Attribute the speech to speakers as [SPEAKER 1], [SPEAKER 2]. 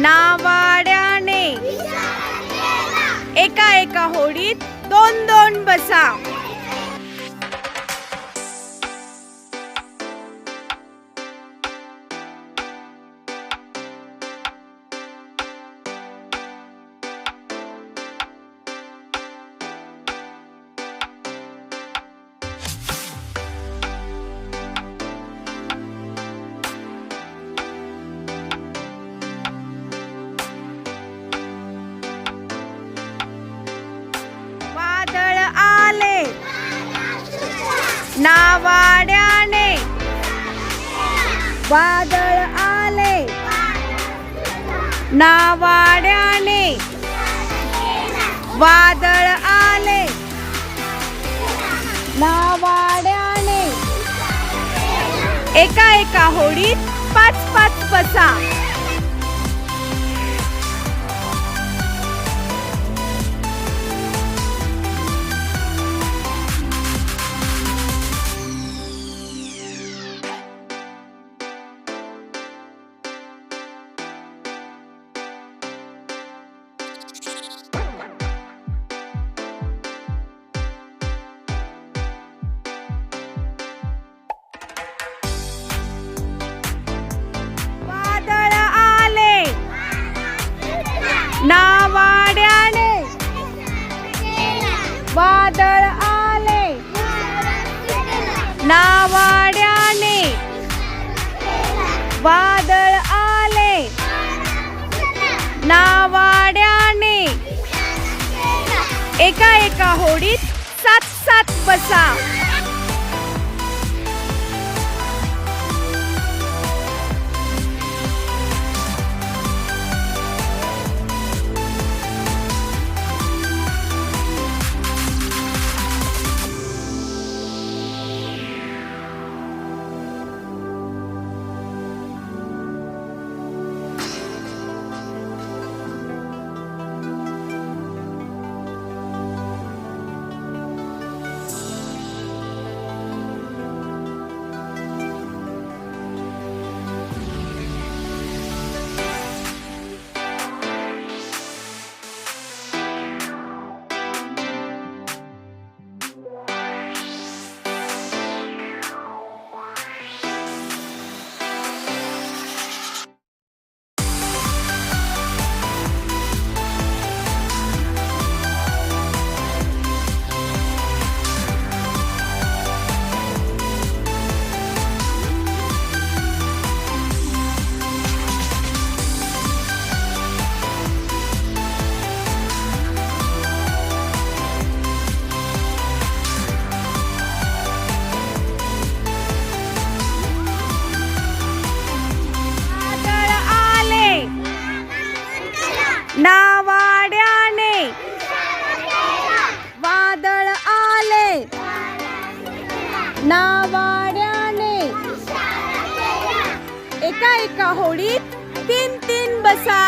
[SPEAKER 1] नावाड्याने. एका एका होडीत दोन दोन बसा. नावाड्याने. वादळ आले. नावाड्याने. वादळ आले. नावाड्याने. एका एका होडीत पाच पाच पसा. नावाड्याने. वादळ आले. नावाड्याने. वादळ आले. नावाड्याने. एका एका होडीत सात सात बसा. नावाड्याने. एका एका होडीत तीन तीन बसा.